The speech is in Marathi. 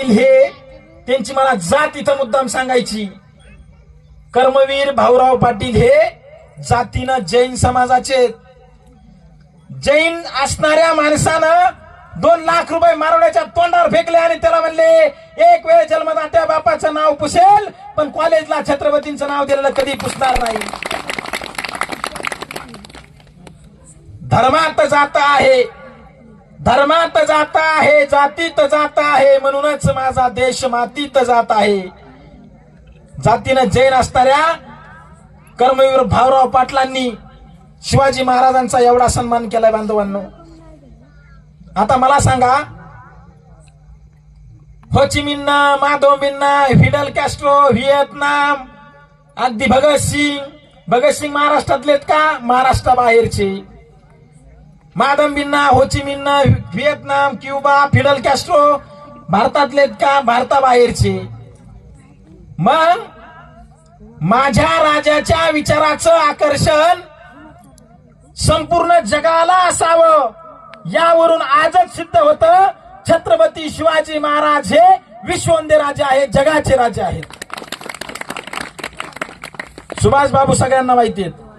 पाटील हे? त्यांची मला जात इथं मुद्दाम सांगायची. कर्मवीर भाऊराव पाटील हे जातीनं जैन समाजाचे जैन असणाऱ्या माणसानं दोन लाख रुपये मारवण्याच्या तोंडावर फेकले आणि त्याला म्हणले एक वेळ जन्मदात्या बापाचं नाव पुसेल पण कॉलेजला छत्रपतींचं नाव दिलेलं कधी पुसणार नाही. धर्मात जात आहे. धर्मात जात आहे जातीत जात आहे म्हणूनच माझा देश मातीत जात आहे. जातीनं जैन असणाऱ्या कर्मवीर भाऊराव पाटलांनी शिवाजी महाराजांचा एवढा सन्मान केलाय बांधवांनो. आता मला सांगा होचिमिन्ना माधवमिन्ना फिडल कॅस्ट्रो व्हिएतनाम अगदी भगत सिंग भगत सिंग महाराष्ट्रातलेत का? महाराष्ट्राबाहेरचे. मादंबिन्ना होचिमिन्ना व्हिएतनाम क्युबा फिडल कॅस्ट्रो भारतातले का? भारताबाहेरचे. मग माझ्या राजाच्या विचाराचं आकर्षण संपूर्ण जगाला असावं. यावरून आजच सिद्ध होत छत्रपती शिवाजी महाराज हे विश्वंदे राजे आहेत जगाचे राजे आहेत. सुभाष बाबू सगळ्यांना माहिती आहेत.